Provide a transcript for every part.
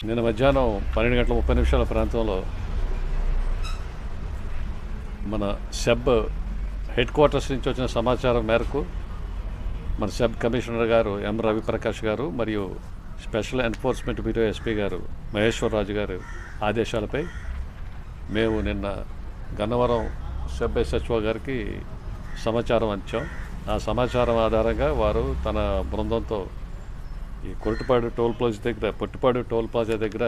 నిన్న మధ్యాహ్నం పన్నెండు గంటల ముప్పై నిమిషాల ప్రాంతంలో మన సెబ్ హెడ్ క్వార్టర్స్ నుంచి వచ్చిన సమాచారం మేరకు మన సెబ్ కమిషనర్ గారు ఎం రవిప్రకాష్ గారు మరియు స్పెషల్ ఎన్ఫోర్స్మెంట్ బ్యూరో ఎస్పీ గారు మహేశ్వర్ రాజు గారు ఆదేశాలపై మేము నిన్న గన్నవరం సెబ్ ఎస్హెచ్ఓ గారికి సమాచారం అందించాం. ఆ సమాచారం ఆధారంగా వారు తన బృందంతో ఈ కొరటిపాడు టోల్ ప్లాజా దగ్గర పొట్టిపాడు టోల్ ప్లాజా దగ్గర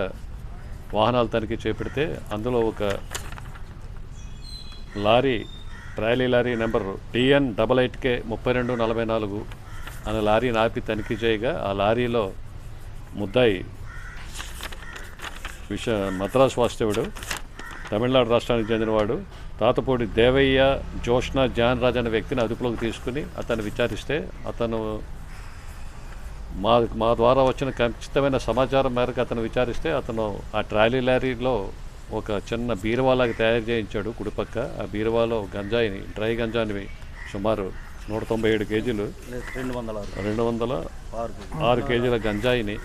వాహనాలు తనిఖీ చేపడితే అందులో ఒక lorry trolley lorry number TN double eight K ముప్పై రెండు నలభై నాలుగు అనే లారీని ఆపి తనిఖీ చేయగా ఆ లారీలో ముద్దాయి విష మద్రాసు వాస్తవుడు తమిళనాడు రాష్ట్రానికి చెందినవాడు తాతపూడి దేవయ్య జోష్ణ జాన్ రాజ్ అనే వ్యక్తిని అదుపులోకి తీసుకుని అతను విచారిస్తే అతను మా మా ద్వారా వచ్చిన ఖచ్చితమైన సమాచారం మేరకు అతను విచారిస్తే అతను ఆ ట్రాలీ లారీలో ఒక చిన్న బీరువాలాగా తయారు చేయించాడు కుడిపక్క. ఆ బీరువాలో గంజాయిని డ్రై గంజాయిని సుమారు నూట తొంభై ఏడు కేజీలు రెండు వందల రెండు వందల ఆరు ఆరు కేజీల గంజాయిని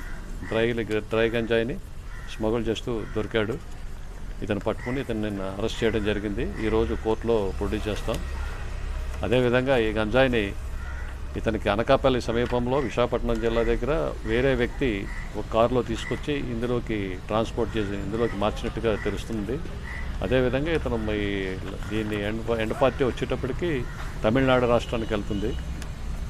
డ్రై డ్రై గంజాయిని స్మగుల్ చేస్తూ దొరికాడు. ఇతను పట్టుకుని ఇతను నిన్న అరెస్ట్ చేయడం జరిగింది. ఈరోజు కోర్టులో ప్రొడ్యూస్ చేస్తాం. అదేవిధంగా ఈ గంజాయిని ఇతనికి అనకాపల్లి సమీపంలో విశాఖపట్నం జిల్లా దగ్గర వేరే వ్యక్తి ఒక కారులో తీసుకొచ్చి ఇందులోకి ట్రాన్స్పోర్ట్ చేసి ఇందులోకి మార్చినట్టుగా తెలుస్తుంది. అదేవిధంగా ఇతను ఈ దీన్ని ఎండ్ ఎండ్ పార్టీ వచ్చేటప్పటికి తమిళనాడు రాష్ట్రానికి వెళ్తుంది.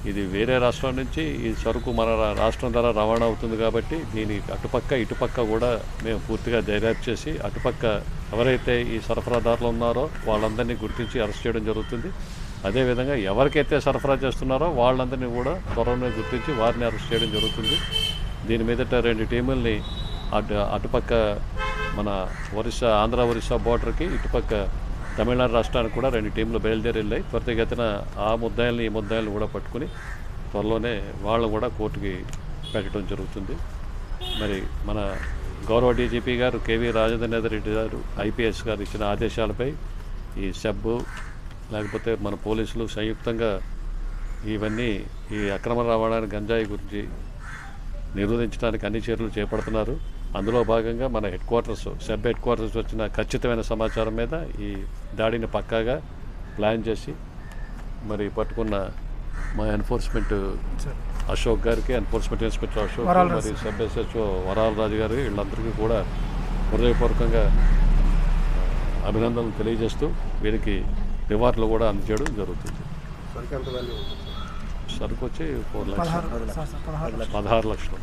ఇది వేరే రాష్ట్రం నుంచి ఈ సరుకు మన రా- రాష్ట్రం ద్వారా రవాణా అవుతుంది కాబట్టి దీని అటుపక్క ఇటుపక్క కూడా మేము పూర్తిగా దర్యాప్తు చేసి అటుపక్క ఎవరైతే ఈ సరఫరాదారులు ఉన్నారో వాళ్ళందరినీ గుర్తించి అరెస్ట్ చేయడం జరుగుతుంది. అదేవిధంగా ఎవరికైతే సరఫరా చేస్తున్నారో వాళ్ళందరినీ కూడా త్వరలోనే గుర్తించి వారిని అరెస్ట్ చేయడం జరుగుతుంది. దీని మీదట రెండు టీముల్ని అటు అటుపక్క మన ఒరిస్సా ఆంధ్ర ఒరిస్సా బోర్డర్కి ఇటుపక్క తమిళనాడు రాష్ట్రానికి కూడా రెండు టీంలు బయలుదేరి వెళ్ళాయి త్వరితగతిన ఆ ముద్దాయిల్ని ఈ ముద్దాయిల్ని కూడా పట్టుకుని త్వరలోనే వాళ్ళు కూడా కోర్టుకి పెట్టడం జరుగుతుంది. మరి మన గౌరవ డీజీపీ గారు కేవీ రాజేంద్రనాథ్ రెడ్డి గారు ఐపీఎస్ గారు ఇచ్చిన ఆదేశాలపై ఈ సబ్బు లేకపోతే మన పోలీసులు సంయుక్తంగా ఇవన్నీ ఈ అక్రమ రవాణా గంజాయి గురించి నిరోధించడానికి అన్ని చర్యలు చేపడుతున్నారు. అందులో భాగంగా మన headquarters sub headquarters వచ్చిన ఖచ్చితమైన సమాచారం మీద ఈ దాడిని పక్కాగా ప్లాన్ చేసి మరి పట్టుకున్న మా ఎన్ఫోర్స్మెంట్ అశోక్ గారికి ఎన్ఫోర్స్మెంట్ ఇన్స్పెక్టర్ అశోక్ మరి సబ్ ఎస్హెచ్ఓ వరాల రాజు గారి వీళ్ళందరికీ కూడా హృదయపూర్వకంగా అభినందనలు తెలియజేస్తూ వీరికి రివార్డులు కూడా అందజేయడం జరుగుతుంది. సరుకు వచ్చి ఫోర్ లక్షలు. పదహారు లక్షలు.